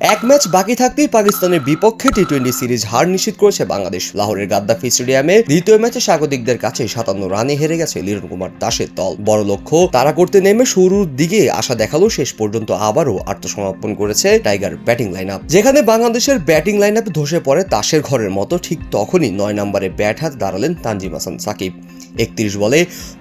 এক ম্যাচ বাকি থাকতেই পাকিস্তানের বিপক্ষে টি টোয়েন্টি সিরিজ হার নিশ্চিত করেছে বাংলাদেশ। লাহোরের গাদ্দাফি স্টেডিয়ামে দ্বিতীয় ম্যাচে স্বাগতিকদের কাছে সাতান্ন রানে হেরে গেছে লিরন কুমার দাসের দল। বড় লক্ষ্য, তারা করতে নেমে শুরুর দিকে আশা দেখাল, শেষ পর্যন্ত আবারও আত্মসমর্পণ করেছে টাইগার ব্যাটিং লাইন আপ যেখানে বাংলাদেশের ব্যাটিং লাইন আপ ধসে পড়ে তাসের ঘরের মতো, ঠিক তখনই নয় নম্বরে ব্যাট হাত দাঁড়ালেন তানজিম হাসান সাকিব। একত্রিশ বলে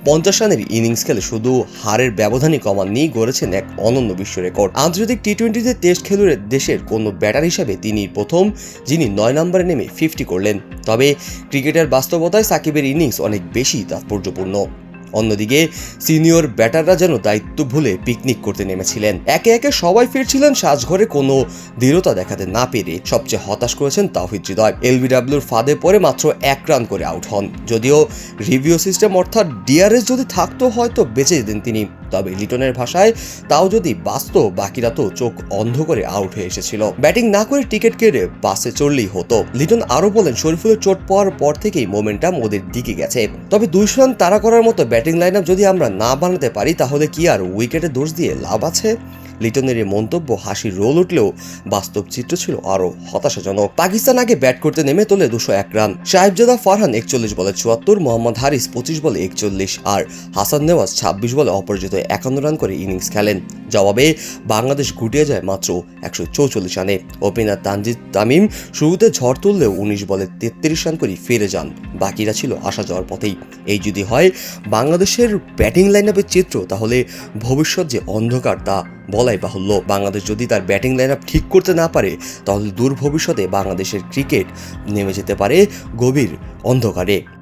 পঞ্চাশ রানের ইনিংস খেলে শুধু হারের ব্যবধানই কমাননি, গড়েছেন এক অনন্য বিশ্ব রেকর্ড। আন্তর্জাতিক টি টোয়েন্টিতে টেস্ট খেলুড়ে দেশের কোনো ব্যাটার হিসেবে তিনি প্রথম, যিনি নয় নম্বরে নেমে ফিফটি করলেন। তবে ক্রিকেটের বাস্তবতায় সাকিবের ইনিংস অনেক বেশি তাৎপর্যপূর্ণ। অন্যদিকে, সিনিয়র ব্যাটাররা যেন দায়িত্ব ভুলে পিকনিক করতে নেমেছিলেন। একে একে সবাই ফিরছিলেন সাজঘরে, কোনো দৃঢ়তা দেখাতে না পেরে সবচেয়ে হতাশ করেছেন তাওহিদ হৃদয়। এলবিডাব্লিউর ফাঁদে পড়ে মাত্র এক রান করে আউট হন। যদিও রিভিউ সিস্টেম অর্থাৎ ডিআরএস যদি থাকতো, হয়তো বেঁচে যেতেন তিনি। তবে লিটনের ভাষায় তাও যদি বাস্তব বাকিরা তো চোখ অন্ধ করে আউট হয়ে এসেছিল। ব্যাটিং না করে টিকিট কেড়ে বাসে চড়লেই হতো। লিটন আরও বলেন, শরীফুলের চোট পাওয়ার পর থেকেই মোমেন্টাম ওদের দিকে গেছে। তবে দুইশো রান তাড়া করার মতো ব্যাটিং লাইন যদি আমরা না বানাতে পারি, তাহলে কি আর উইকেটে দোষ দিয়ে লাভ আছে? লিটনের এই মন্তব্য হাসির রোল উঠলেও বাস্তব চিত্র ছিল আরও হতাশাজনক। পাকিস্তান আগে ব্যাট করতে নেমে তোলে দুশো এক রান। সাহেবজাদা ফারহান একচল্লিশ বলে চুয়াত্তর, মোহাম্মদ হারিস পঁচিশ বলে একচল্লিশ, আর হাসান নেওয়াজ ছাব্বিশ বলে অপরাজিত একান্ন রান করে ইনিংস খেলেন। জবাবে বাংলাদেশ গুটিয়ে যায় মাত্র একশো চৌচল্লিশ রানে। ওপেনার তানজিদ তামিম শুরুতে ঝড় তুললেও উনিশ বলে তেত্রিশ রান করে ফিরে যান। বাকিরা ছিল আসা যাওয়ার পথেই। এই যদি হয় বাংলাদেশের ব্যাটিং লাইন আপের চিত্র, তাহলে ভবিষ্যৎ যে অন্ধকার তা বলাই বাহুল্য। বাংলাদেশ যদি তার ব্যাটিং লাইন আপ ঠিক করতে না পারে, তাহলে দূর ভবিষ্যতে বাংলাদেশের ক্রিকেট নেমে যেতে পারে গভীর অন্ধকারে।